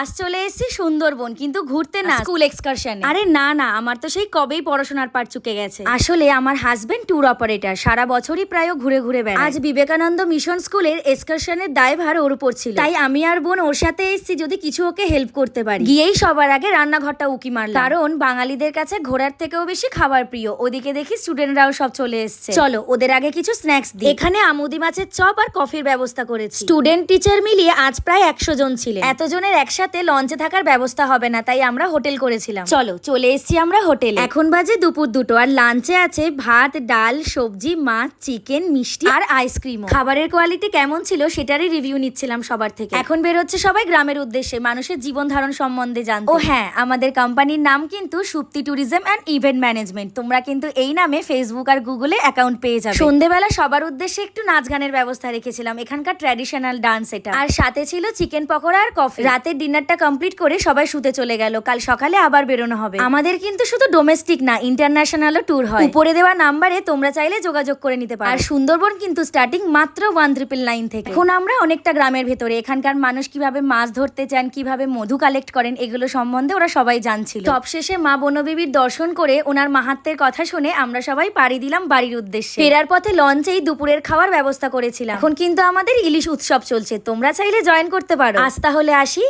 আজ চলে এসেছি সুন্দরবন কিন্তু ঘুরতে না। স্কুল এক্সকারশন আরে না না আমার তো সেই কবেই পড়াশোনার পার চুকে গেছে। আসলে আমার হাজবেন্ড ট্যুর অপারেটর সারা বছরই প্রায় ঘুরে ঘুরে বেড়ায়। আজ বিবেকানন্দ মিশন স্কুলের এক্সকারশনের দায়ভার ওর উপর ছিল। তাই আমি আর বোন ওর সাথে এসেছি যদি কিছু ওকে হেল্প করতে পারি। গিয়েই সবার আগে রান্নাঘরটা উকি মারলাম। কারণ বাঙালিদের কাছে ঘোরার থেকেও বেশি খাবার প্রিয়। ওদিকে দেখি স্টুডেন্টরাও সব চলে এসছে। চলো ওদের আগে কিছু স্ন্যাক্স দিই। এখানে আমুদি মাছের চপ আর কফির ব্যবস্থা করেছি। স্টুডেন্ট টিচার মিলিয়ে আজ প্রায় একশো জন ছিলেন। এতজনের একসাথে লঞ্চে থাকার ব্যবস্থা হবে না তাই আমরা হোটেল করেছিলাম। চলো চলে এসেছি আমরা হোটেল। এখন বাজে দুপুর দুটো আর লাঞ্চে আছে ভাত ডাল সবজি মাছ চিকেন মিষ্টি আর আইসক্রিম খাবারের কোয়ালিটি কেমন ছিল সেটারই রিভিউ নিচ্ছিলাম সবার থেকে। এখন বেরোচ্ছে সবাই গ্রামের উদ্দেশ্যে মানুষের জীবন ধারণ সম্বন্ধে জানতে। ও হ্যাঁ আমাদের কোম্পানির নাম কিন্তু Supti tourism and event management. তোমরা কিন্তু এই নামে ফেসবুক আর গুগলে অ্যাকাউন্ট পেয়ে যাবে। সন্ধেবেলা সবার উদ্দেশ্যে একটু নাচ গানের ব্যবস্থা রেখেছিলাম এখানকার ট্র্যাডিশনাল ডান্স এটা। আর সাথে ছিল চিকেন পকোড়া আর কফি। রাতের ডিনারটা কমপ্লিট করে সবাই শুতে চলে গেল। কাল সকালে আবার বেরোনো হবে। আমাদের কিন্তু শুধু ডোমেস্টিক না ইন্টারন্যাশনালও ট্যুর হয়। উপরে দেওয়া নাম্বারে তোমরা চাইলে যোগাযোগ করে নিতে পারো। আর সুন্দরবন কিন্তু স্টার্টিং মাত্র ওয়ান ট্রিপল নাইন থেকে। এখন আমরা অনেকটা গ্রামের ভেতরে। এখানকার মানুষ কীভাবে মাছ ধরতে চান, কীভাবে মধু কালেক্ট করেন, এগুলো সম্বন্ধে ওরা সবাই জানছিল। সবশেষে মা বনবিবির দর্শন করে ওনার মাহাত্মের কথা শুনে আমরা সবাই পাড়ি দিলাম বাড়ির উদ্দেশ্যে। ফেরার পথে লঞ্চেই দুপুরের খাওয়ার ব্যবস্থা করেছিলাম। এখন কিন্তু আমাদের ইলিশ উৎসব চলছে। তোমরা চাইলে জয়েন করতে পারো। আজ তাহলে আসি।